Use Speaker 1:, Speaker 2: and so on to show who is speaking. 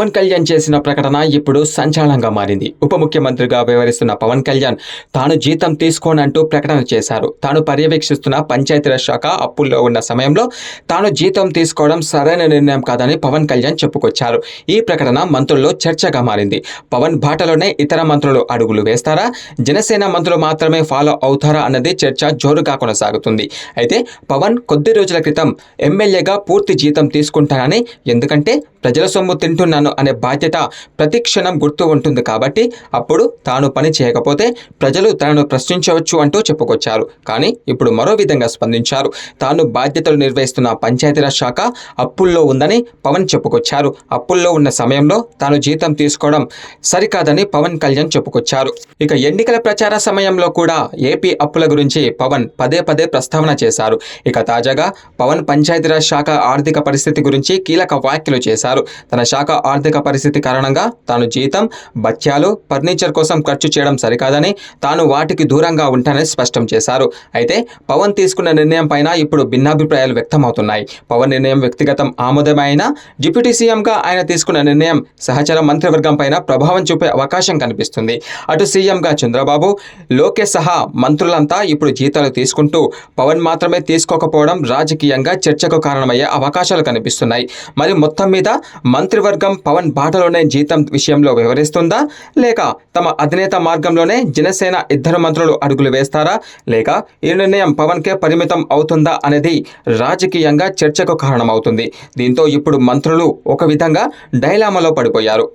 Speaker 1: పవన్ కళ్యాణ్ చేసిన ప్రకటన ఇప్పుడు సంచలనంగా మారింది. ఉప ముఖ్యమంత్రిగా వ్యవహరిస్తున్న పవన్ కళ్యాణ్ తాను జీతం తీసుకోనంటూ ప్రకటన చేశారు. తాను పర్యవేక్షిస్తున్న పంచాయతీరాజ్ శాఖ అప్పుల్లో ఉన్న సమయంలో తాను జీతం తీసుకోవడం సరైన నిర్ణయం కాదని పవన్ కళ్యాణ్ చెప్పుకొచ్చారు. ఈ ప్రకటన మంత్రుల్లో చర్చగా మారింది. పవన్ బాటలోనే ఇతర మంత్రులు అడుగులు వేస్తారా? జనసేన మంత్రులు మాత్రమే ఫాలో అవుతారా అన్నది చర్చ జోరుగా కొనసాగుతుంది. అయితే పవన్ కొద్ది రోజుల క్రితం ఎమ్మెల్యేగా పూర్తి జీతం తీసుకుంటానని ఎందుకంటే ప్రజల సొమ్ము తింటున్నాను అనే బాధ్యత ప్రతి క్షణం గుర్తు ఉంటుంది కాబట్టి అప్పుడు తాను పని చేయకపోతే ప్రజలు తనను ప్రశ్నించవచ్చు అంటూ చెప్పుకొచ్చారు. కానీ ఇప్పుడు మరో విధంగా స్పందించారు. తాను బాధ్యతలు నిర్వహిస్తున్న పంచాయతీరాజ్ శాఖ అప్పుల్లో ఉందని పవన్ చెప్పుకొచ్చారు. అప్పుల్లో ఉన్న సమయంలో తాను జీతం తీసుకోవడం సరికాదని పవన్ కళ్యాణ్ చెప్పుకొచ్చారు. ఇక ఎన్నికల ప్రచార సమయంలో కూడా ఏపీ అప్పుల గురించి పవన్ పదే పదే ప్రస్తావన చేశారు. ఇక తాజాగా పవన్ పంచాయతీరాజ్ శాఖ ఆర్థిక పరిస్థితి గురించి కీలక వ్యాఖ్యలు చేశారు. తన శాఖ ఆర్థిక పరిస్థితి కారణంగా తాను జీతం బత్యాలు ఫర్నిచర్ కోసం ఖర్చు చేయడం సరికాదని తాను వాటికి దూరంగా ఉంటానని స్పష్టం చేశారు. అయితే పవన్ తీసుకున్న నిర్ణయం పైన ఇప్పుడు భిన్నాభిప్రాయాలు వ్యక్తమవుతున్నాయి. పవన్ నిర్ణయం వ్యక్తిగతం ఆమోదమైన డిప్యూటీ సీఎంగా ఆయన తీసుకున్న నిర్ణయం సహచర మంత్రివర్గం పైన ప్రభావం చూపే అవకాశం కనిపిస్తుంది. అటు సీఎంగా చంద్రబాబు లోకేష్ సహా మంత్రులంతా ఇప్పుడు జీతాలు తీసుకుంటూ పవన్ మాత్రమే తీసుకోకపోవడం రాజకీయంగా చర్చకు కారణమయ్యే అవకాశాలు కనిపిస్తున్నాయి. మరి మొత్తం మీద మంత్రివర్గం పవన్ బాటలోనే జీతం విషయంలో వివరిస్తుందా లేక తమ అధినేత మార్గంలోనే జనసేన ఇద్దరు మంత్రులు అడుగులు వేస్తారా? లేక ఈ నిర్ణయం పవన్కే పరిమితం అవుతుందా అనేది రాజకీయంగా చర్చకు కారణమవుతుంది. దీంతో ఇప్పుడు మంత్రులు ఒక విధంగా డైలామాలో పడిపోయారు.